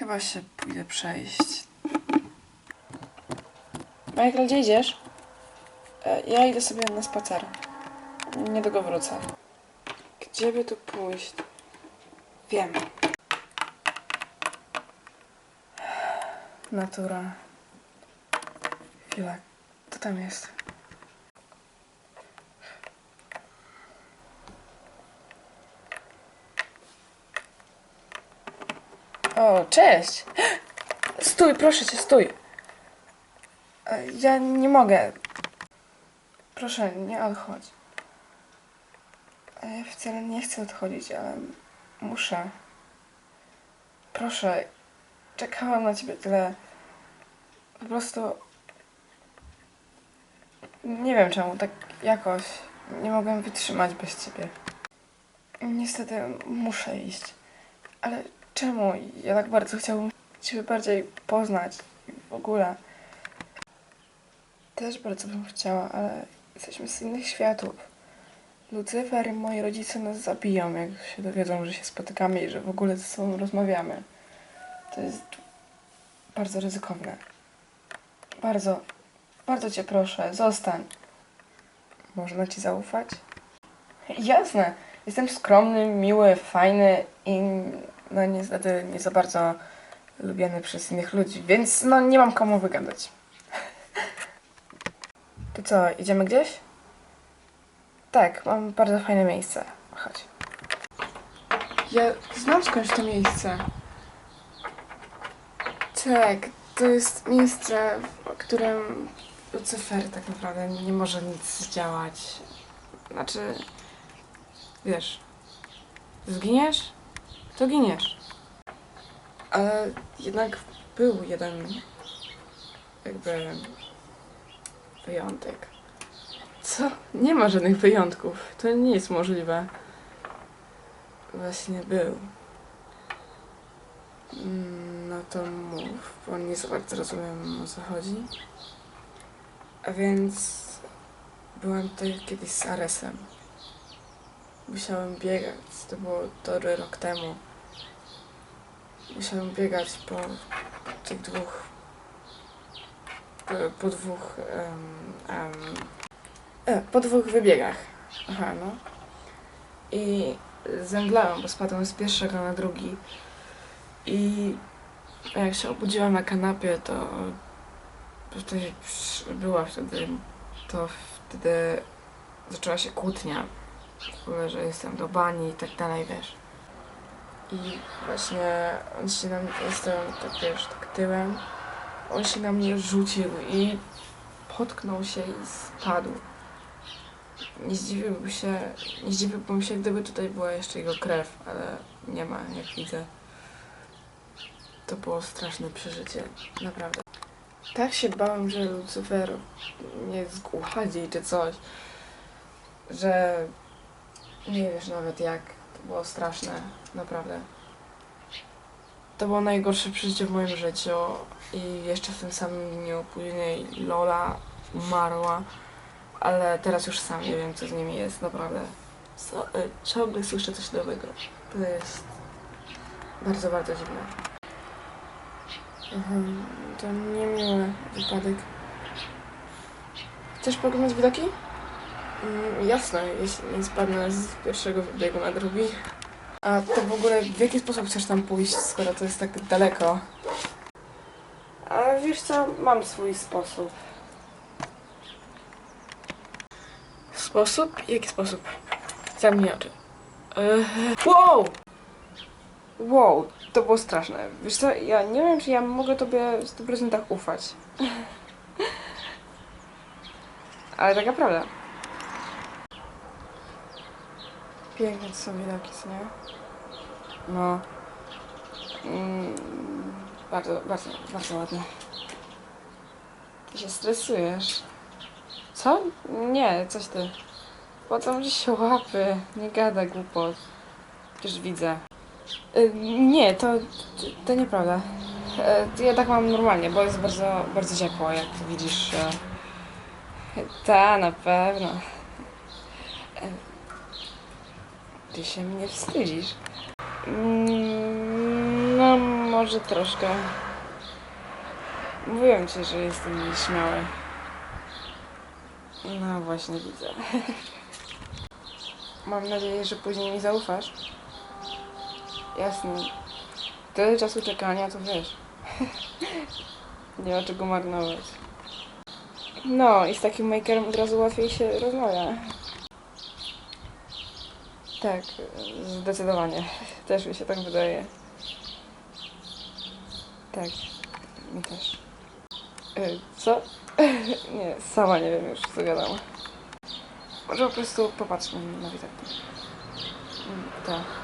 Chyba się pójdę przejść. Michael, gdzie idziesz? E, Ja idę sobie na spacer. Niedługo wrócę. Gdzie by tu pójść? Wiem. Natura. Chwila. Co tam jest? O, cześć! Stój, proszę cię, stój! E, Ja nie mogę. Proszę, nie odchodź. E, Ja wcale nie chcę odchodzić, ale muszę. Proszę, czekałam na ciebie tyle. Po prostu. Nie wiem czemu, tak jakoś nie mogłem wytrzymać bez ciebie. Niestety muszę iść. Ale czemu? Ja tak bardzo chciałbym ciebie bardziej poznać. W ogóle. Też bardzo bym chciała, ale jesteśmy z innych światów. Lucyfer i moi rodzice nas zabiją, jak się dowiedzą, że się spotykamy i że w ogóle ze sobą rozmawiamy. To jest bardzo ryzykowne. Bardzo, bardzo cię proszę, zostań. Można ci zaufać? Jasne. Jestem skromny, miły, fajny i no niestety nie za bardzo lubiany przez innych ludzi, więc no nie mam komu wygadać. To co, idziemy gdzieś? Tak, mam bardzo fajne miejsce. Chodź. Ja znam skądś to miejsce. Tak, to jest miejsce, w którym Lucyfer tak naprawdę nie może nic zdziałać. Znaczy, wiesz, zginiesz, to giniesz. Ale jednak był jeden jakby wyjątek. Co? Nie ma żadnych wyjątków. To nie jest możliwe. Właśnie był. Mm, No to mów, bo nie za bardzo rozumiem o co chodzi. A więc byłem tutaj kiedyś z Aresem. Musiałem biegać. To było dobry rok temu. Musiałem biegać po tych dwóch po, dwóch em, em, e, po dwóch wybiegach. Aha, no. I zemdlałem, bo spadłem z pierwszego na drugi. I jak się obudziłam na kanapie, to była wtedy, to wtedy zaczęła się kłótnia. W ogóle, że jestem do bani i tak dalej, wiesz. I właśnie on się na mnie, jestem tak wiesz, tak tyłem. On się na mnie rzucił i potknął się i spadł. Nie zdziwiłbym się, nie zdziwiłbym się, gdyby tutaj była jeszcze jego krew, ale nie ma, jak widzę. To było straszne przeżycie, naprawdę. Tak się bałem, że Lucyfer mnie zgładzi czy coś, że nie wiesz nawet jak. To było straszne, naprawdę. To było najgorsze przeżycie w moim życiu i jeszcze w tym samym dniu później Lola umarła, ale teraz już sam nie wiem co z nimi jest, naprawdę. Co, y, ciągle słyszę coś nowego. To jest bardzo, bardzo dziwne. Mhm, to niemiły wypadek. Chcesz poglądać widoki? Mm, jasne, jeśli nie spadnę z pierwszego wybiegu na drugi. A to w ogóle w jaki sposób chcesz tam pójść, skoro to jest tak daleko? A wiesz co, mam swój sposób. Sposób? Jaki sposób? Zamknij oczy. Yy, wow! Wow, to było straszne. Wiesz co, ja nie wiem, czy ja mogę tobie w 100% ufać. Ale taka prawda. Piękne to są widoki, nie? No. Mm, bardzo, bardzo, bardzo ładne. Ty się stresujesz. Co? Nie, coś ty. Potem ci się łapy. Nie gada głupot. Przecież widzę. Y, nie, to, to nieprawda. Y, ja tak mam normalnie, bo jest bardzo, bardzo ciepło, jak widzisz. y. Ta, na pewno. Y, Ty się mnie wstydzisz. Mm, No, Może troszkę. Mówiłem ci, że jestem nieśmiały. No właśnie widzę. Mam nadzieję, że później mi zaufasz. Jasne. Tyle czasu czekania, to wiesz. Nie ma czego marnować. No, i z takim makerem od razu łatwiej się rozmawia. Tak, zdecydowanie. Też mi się tak wydaje. Tak, mi też. Y, Co? nie, sama nie wiem już, co gadam. Może po prostu popatrzmy na Witaka. Mm, Tak.